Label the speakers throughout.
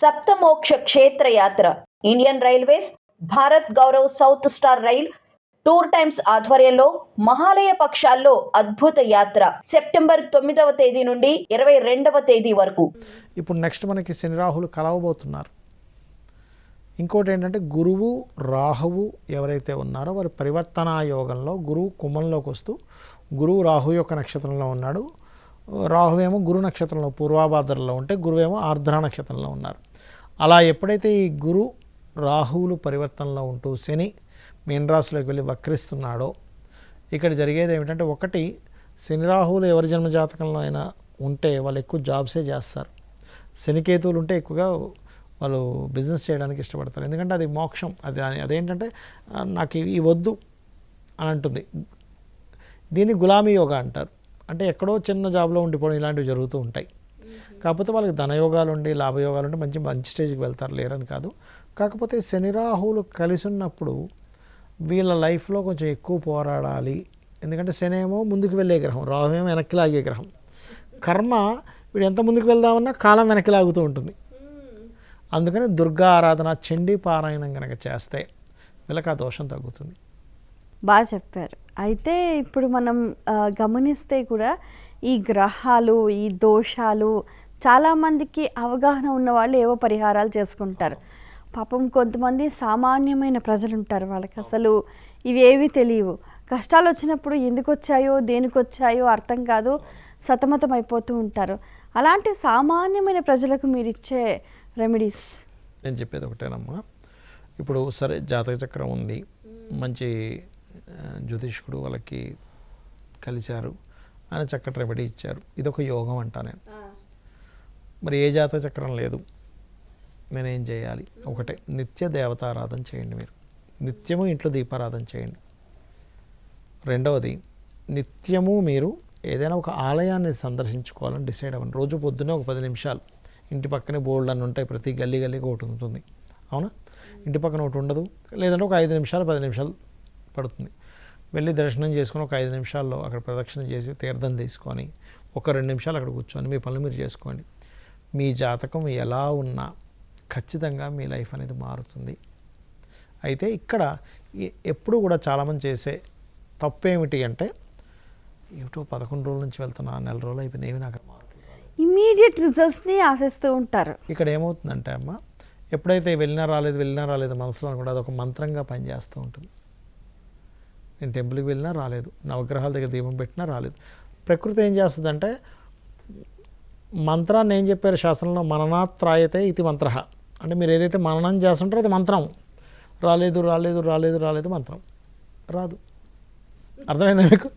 Speaker 1: సప్తమోక్ష క్షేత్ర యాత్ర Indian railways Bharat Gaurav south star rail tour times ఆధ్వర్యంలో మహాలయ పక్షాల్లో అద్భుత యాత్ర. సెప్టెంబర్ తొమ్మిదవ తేదీ నుండి ఇరవై రెండవ తేదీ వరకు.
Speaker 2: ఇప్పుడు నెక్స్ట్ మనకి శని రాహులు కలవబోతున్నారు. ఇంకోటి ఏంటంటే గురువు రాహువు ఎవరైతే ఉన్నారో వారి పరివర్తనా యోగంలో గురువు కుంభంలోకి వస్తూ గురువు రాహు యొక్క నక్షత్రంలో ఉన్నాడు. రాహువేమో గురు నక్షత్రంలో పూర్వాభాద్రలో ఉంటే గురువేమో ఆర్ద్ర నక్షత్రంలో ఉన్నారు. అలా ఎప్పుడైతే ఈ గురు రాహువులు పరివర్తనలో ఉంటూ శని మీనరాశిలోకి వెళ్ళి వక్రిస్తున్నాడో ఇక్కడ జరిగేది ఏమిటంటే ఒకటి శని రాహువులు ఎవరి జన్మ జాతకంలో అయినా ఉంటే వాళ్ళు ఎక్కువ జాబ్సే చేస్తారు. శనికేతువులు ఉంటే ఎక్కువగా వాళ్ళు బిజినెస్ చేయడానికి ఇష్టపడతారు. ఎందుకంటే అది మోక్షం. అది అదేంటంటే నాకు ఇవి వద్దు అని అంటుంది. దీన్ని గులామీ యోగా అంటారు. అంటే ఎక్కడో చిన్న జాబ్లో ఉండిపోవడం ఇలాంటివి జరుగుతూ ఉంటాయి. కాకపోతే వాళ్ళకి ధనయోగాలు ఉండి లాభయోగాలు ఉండి మంచి మంచి స్టేజ్కి వెళ్తారు లేరని కాదు. కాకపోతే శని రాహువులు కలిసి ఉన్నప్పుడు వీళ్ళ లైఫ్లో కొంచెం ఎక్కువ పోరాడాలి. ఎందుకంటే శని ఏమో ముందుకు వెళ్ళే గ్రహం రాహు ఏమో వెనక్కి లాగే గ్రహం. కర్మ వీడు ఎంత ముందుకు వెళ్దామన్నా కాలం వెనక్కి లాగుతూ ఉంటుంది. అందుకని దుర్గా ఆరాధన చండీ పారాయణం కనుక చేస్తే వీళ్ళకి ఆ దోషం తగ్గుతుంది.
Speaker 3: బాగా చెప్పారు. అయితే ఇప్పుడు మనం గమనిస్తే కూడా ఈ గ్రహాలు ఈ దోషాలు చాలామందికి అవగాహన ఉన్న వాళ్ళు ఏవో పరిహారాలు చేసుకుంటారు. పాపం కొంతమంది సామాన్యమైన ప్రజలు ఉంటారు వాళ్ళకి అసలు ఇవేవి తెలియవు. కష్టాలు వచ్చినప్పుడు ఎందుకు వచ్చాయో దేనికి వచ్చాయో అర్థం కాదు సతమతం అయిపోతూ ఉంటారు. అలాంటి సామాన్యమైన ప్రజలకు మీరు ఇచ్చే రెమెడీస్?
Speaker 2: నేను చెప్పేది ఒకటేనమ్మా. ఇప్పుడు సరే జాతక చక్రం ఉంది. మంచి జ్యోతిష్కుడు వాళ్ళకి కలిశారు. ఆయన చక్కటి రెమెడీ ఇచ్చారు. ఇది ఒక యోగం అంటా నేను. మరి ఏ జాతక చక్రం లేదు. నేనేం చేయాలి? ఒకటే నిత్య దేవతారాధన చేయండి మీరు. నిత్యము ఇంట్లో దీపారాధన చేయండి. రెండవది నిత్యము మీరు ఏదైనా ఒక ఆలయాన్ని సందర్శించుకోవాలని డిసైడ్ అవ్వండి. రోజు పొద్దున్నే ఒక పది నిమిషాలు. ఇంటి పక్కనే బోల్డ్ అని ఉంటాయి. ప్రతి గల్లీ గల్లీకి ఒకటి ఉంటుంది. అవునా? ఇంటి పక్కన ఒకటి ఉండదు. లేదంటే ఒక ఐదు నిమిషాలు పది నిమిషాలు పడుతుంది. వెళ్ళి దర్శనం చేసుకొని ఒక ఐదు నిమిషాల్లో అక్కడ ప్రదక్షిణ చేసి తీర్థం తీసుకొని ఒక రెండు నిమిషాలు అక్కడ కూర్చొని మీ పనులు మీరు చేసుకోండి. మీ జాతకం ఎలా ఉన్నా ఖచ్చితంగా మీ లైఫ్ అనేది మారుతుంది. అయితే ఇక్కడ ఎప్పుడు కూడా చాలామంది చేసే తప్పు ఏమిటి అంటే ఏమిటో పదకొండు రోజుల నుంచి వెళ్తున్నా నెల రోజులు అయిపోయింది ఏమి నాకు.
Speaker 3: ఇమీడియట్ రిజల్ట్స్ని ఆశిస్తూ ఉంటారు.
Speaker 2: ఇక్కడ ఏమవుతుందంటే అమ్మ ఎప్పుడైతే వెళ్ళినా రాలేదు వెళ్ళినా రాలేదు మనసులో కూడా అదొక మంత్రంగా పనిచేస్తూ ఉంటుంది. నేను టెంపుల్కి వెళ్ళినా రాలేదు. నవగ్రహాల దగ్గర దీపం పెట్టినా రాలేదు. ప్రకృతి ఏం చేస్తుందంటే మంత్రాన్ని ఏం చెప్పారు శాస్త్రంలో? మననాత్రాయతే ఇది మంత్ర. అంటే మీరు ఏదైతే మననం చేస్తుంటారో అది మంత్రం. రాలేదు రాలేదు రాలేదు రాలేదు మంత్రం. రాదు. అర్థమైందా మీకు?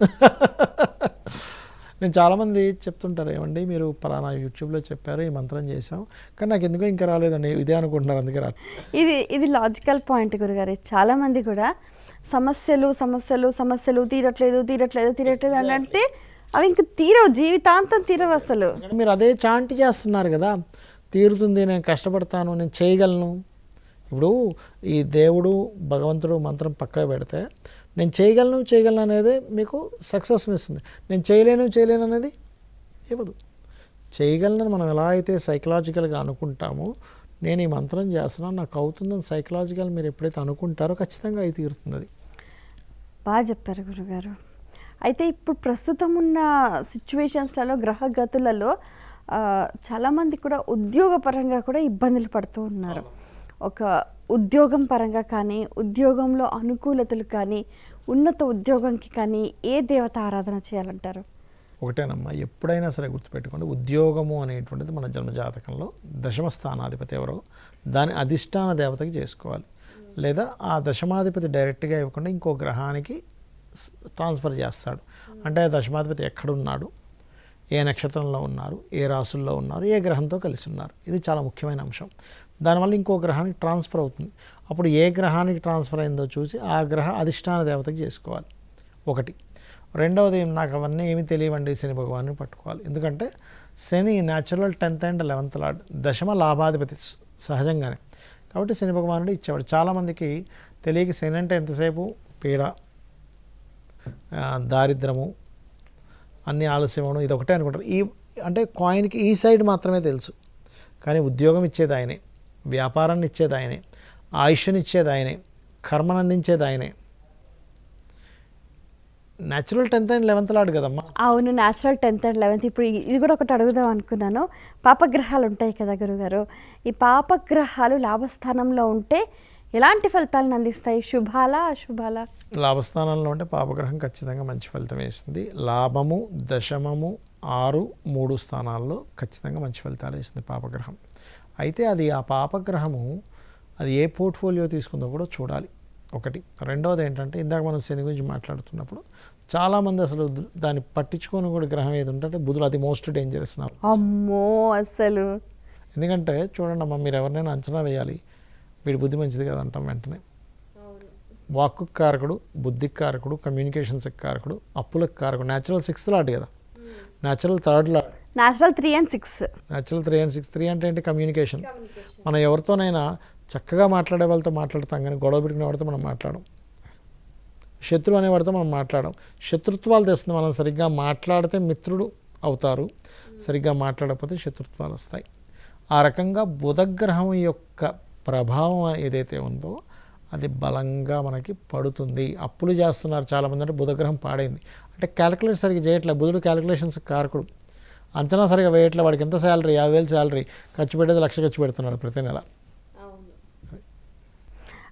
Speaker 2: నేను చాలామంది చెప్తుంటారు ఏమండి మీరు పలానా యూట్యూబ్లో చెప్పారు ఈ మంత్రం చేశాం కానీ నాకు ఎందుకో ఇంకా రాలేదండి ఇదే అనుకుంటున్నారు అందుకే రా.
Speaker 3: ఇది ఇది లాజికల్ పాయింట్ గురుగారు. చాలామంది కూడా సమస్యలు సమస్యలు సమస్యలు తీరట్లేదు తీరట్లేదు తీరట్లేదు అని అంటే అవి ఇంక తీరవు జీవితాంతం తీరవు అసలు.
Speaker 2: మీరు అదే చాంటి చేస్తున్నారు కదా తీరుతుంది నేను కష్టపడతాను నేను చేయగలను ఇప్పుడు ఈ దేవుడు భగవంతుడు మంత్రం పక్కన పెడితే నేను చేయగలను చేయగలను అనేది మీకు సక్సెస్ని ఇస్తుంది. నేను చేయలేను చేయలేను అనేది ఇవ్వదు. చేయగలను మనం ఎలా అయితే సైకలాజికల్గా అనుకుంటామో నేను ఈ మంత్రం చేస్తున్నాను నాకు అవుతుందని సైకలాజికల్ మీరు ఎప్పుడైతే అనుకుంటారో ఖచ్చితంగా అయి తీరుతుంది అది
Speaker 3: బాగా చెప్పారు గురుగారు. అయితే ఇప్పుడు ప్రస్తుతం ఉన్న సిచ్యువేషన్స్లలో గ్రహగతులలో చాలామంది కూడా ఉద్యోగపరంగా కూడా ఇబ్బందులు పడుతూ ఉన్నారు. ఒక ఉద్యోగం పరంగా కానీ ఉద్యోగంలో అనుకూలతలు కానీ ఉన్నత ఉద్యోగంకి కానీ ఏ దేవత ఆరాధన చేయాలంటారు?
Speaker 2: ఒకటేనమ్మా ఎప్పుడైనా సరే గుర్తుపెట్టుకోండి ఉద్యోగము అనేటువంటిది మన జన్మజాతకంలో దశమ స్థానాధిపతి ఎవరో దాని అధిష్టాన దేవతకి చేసుకోవాలి. లేదా ఆ దశమాధిపతి డైరెక్ట్గా ఇవ్వకుండా ఇంకో గ్రహానికి ట్రాన్స్ఫర్ చేస్తాడు. అంటే ఆ దశమాధిపతి ఎక్కడున్నాడు? ఏ నక్షత్రంలో ఉన్నారు? ఏ రాసుల్లో ఉన్నారు? ఏ గ్రహంతో కలిసి ఉన్నారు? ఇది చాలా ముఖ్యమైన అంశం. దానివల్ల ఇంకో గ్రహానికి ట్రాన్స్ఫర్ అవుతుంది. అప్పుడు ఏ గ్రహానికి ట్రాన్స్ఫర్ అయిందో చూసి ఆ గ్రహ అధిష్టాన దేవతకి చేసుకోవాలి. ఒకటి. రెండవది నాకు అవన్నీ ఏమీ తెలియవండి శని భగవాన్ని పట్టుకోవాలి. ఎందుకంటే Shani natural tenth and eleventh lord దశమ లాభాధిపతి సహజంగానే. కాబట్టి శని భగవానుడు ఇచ్చేవాడు. చాలామందికి తెలియక శని అంటే ఎంతసేపు? పీడ దారిద్రము అన్ని ఆలస్యం ఇది ఒకటే అనుకుంటారు. ఈ అంటే కాయిన్కి ఈ సైడ్ మాత్రమే తెలుసు. కానీ ఉద్యోగం ఇచ్చేది ఆయనే. వ్యాపారాన్ని ఇచ్చేది ఆయనే. ఆయుష్నిచ్చేది ఆయనే. కర్మనందించేది ఆయనే. న్యాచురల్ టెన్త్ అండ్ లెవెన్త్ లాడు కదమ్మా.
Speaker 3: అవును న్యాచురల్ టెన్త్ అండ్ లెవెన్త్ ఇప్పుడు ఇది కూడా ఒకటి అడుగుదాం అనుకున్నాను. పాపగ్రహాలు ఉంటాయి కదా గురుగారు. ఈ పాపగ్రహాలు లాభస్థానంలో ఉంటే ఎలాంటి ఫలితాలను అందిస్తాయి? శుభాలా అశుభాలా?
Speaker 2: లాభస్థానంలో ఉంటే పాపగ్రహం ఖచ్చితంగా మంచి ఫలితం వేస్తుంది. లాభము దశమము ఆరు మూడు స్థానాల్లో ఖచ్చితంగా మంచి ఫలితాలు ఇస్తుంది పాపగ్రహం. అయితే అది ఆ పాపగ్రహము అది ఏ పోర్ట్ఫోలియో తీసుకుందో కూడా చూడాలి. ఒకటి. రెండవది ఏంటంటే ఇందాక మనం శని గురించి మాట్లాడుతున్నప్పుడు చాలామంది అసలు దాన్ని పట్టించుకొని కూడా గ్రహం ఏది ఉంటే బుధుడు అది మోస్ట్ డేంజరస్
Speaker 3: అమ్మో అసలు
Speaker 2: ఎందుకంటే చూడండి అమ్మా మీరు ఎవరినైనా అంచనా వేయాలి. వీడి బుద్ధి మంచిది కదా అంటాం వెంటనే. వాక్కు కారకుడు బుద్ధికి కారకుడు కమ్యూనికేషన్స్కి కారకుడు అప్పులకు కారకుడు న్యాచురల్ సిక్స్త్ లాట్ కదా. Natural third lord
Speaker 3: natural three and six
Speaker 2: natural three and six three అంటే ఏంటి? కమ్యూనికేషన్ మనం ఎవరితోనైనా చక్కగా మాట్లాడే వాళ్ళతో మాట్లాడతాం కానీ గొడవ పెట్టుకునే వాడితో మనం మాట్లాడం శత్రువు అనేవాడితో మనం మాట్లాడడం శత్రుత్వాలు తెస్తుంది మనం. సరిగ్గా మాట్లాడితే మిత్రుడు అవుతారు. సరిగ్గా మాట్లాడకపోతే శత్రుత్వాలు వస్తాయి. ఆ రకంగా బుధగ్రహం యొక్క ప్రభావం ఏదైతే ఉందో అది బలంగా మనకి పడుతుంది. అప్పులు చేస్తున్నారు చాలామంది. అంటే బుధగ్రహం పాడైంది. అంటే క్యాలిక్యులేట్ సరిగ్గా చేయట్లేదు. బుధుడు క్యాలిక్యులేషన్స్ కారకుడు. అంచనా సరిగా వేయట్లే వాడికి ఎంత శాలరీ? యాభై వేలు శాలరీ. ఖర్చు పెట్టేది లక్ష ఖర్చు పెడుతున్నాడు ప్రతి నెల.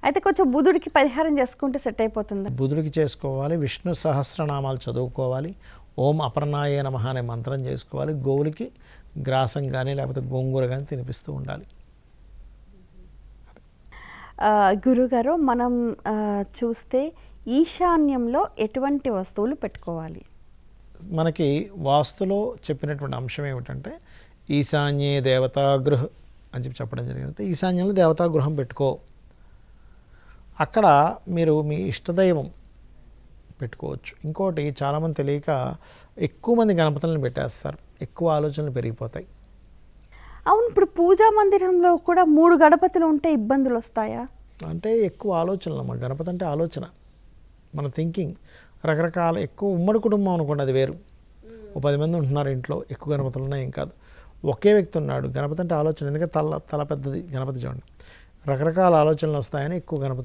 Speaker 3: అయితే కొంచెం బుధుడికి పరిహారం చేసుకుంటే సెట్ అయిపోతుందా?
Speaker 2: బుధుడికి చేసుకోవాలి విష్ణు సహస్రనామాలు చదువుకోవాలి ఓం అపర్ణాయ నమః అనే మంత్రం చేసుకోవాలి గోవులకి గ్రాసం కానీ లేకపోతే గోంగూర కానీ తినిపిస్తూ ఉండాలి.
Speaker 3: గురుగారు మనం చూస్తే ఈశాన్యంలో ఎటువంటి వస్తువులు పెట్టుకోవాలి?
Speaker 2: మనకి వాస్తులో చెప్పినటువంటి అంశం ఏమిటంటే ఈశాన్యే దేవతా గృహ అని చెప్పి చెప్పడం జరిగింది. అంటే ఈశాన్యంలో దేవతా గృహం పెట్టుకో. అక్కడ మీరు మీ ఇష్టదైవం పెట్టుకోవచ్చు. ఇంకోటి చాలామంది తెలియక ఎక్కువ మంది గణపతులను పెట్టేస్తారు. ఎక్కువ ఆలోచనలు పెరిగిపోతాయి.
Speaker 3: అవును ఇప్పుడు పూజా మందిరంలో కూడా మూడు గణపతులు ఉంటే ఇబ్బందులు వస్తాయా?
Speaker 2: అంటే ఎక్కువ ఆలోచనలు అమ్మ గణపతి అంటే ఆలోచన. మన థింకింగ్ రకరకాల ఎక్కువ ఉమ్మడి కుటుంబం అనుకోండి అది వేరు. ఓ పది మంది ఉంటున్నారు ఇంట్లో ఎక్కువ గణపతులు ఉన్నాయి ఏం కాదు. ఒకే వ్యక్తి ఉన్నాడు గణపతి అంటే ఆలోచన ఎందుకంటే తల తల పెద్దది గణపతి చూడండి. రకరకాల ఆలోచనలు వస్తాయని ఎక్కువ గణపతులు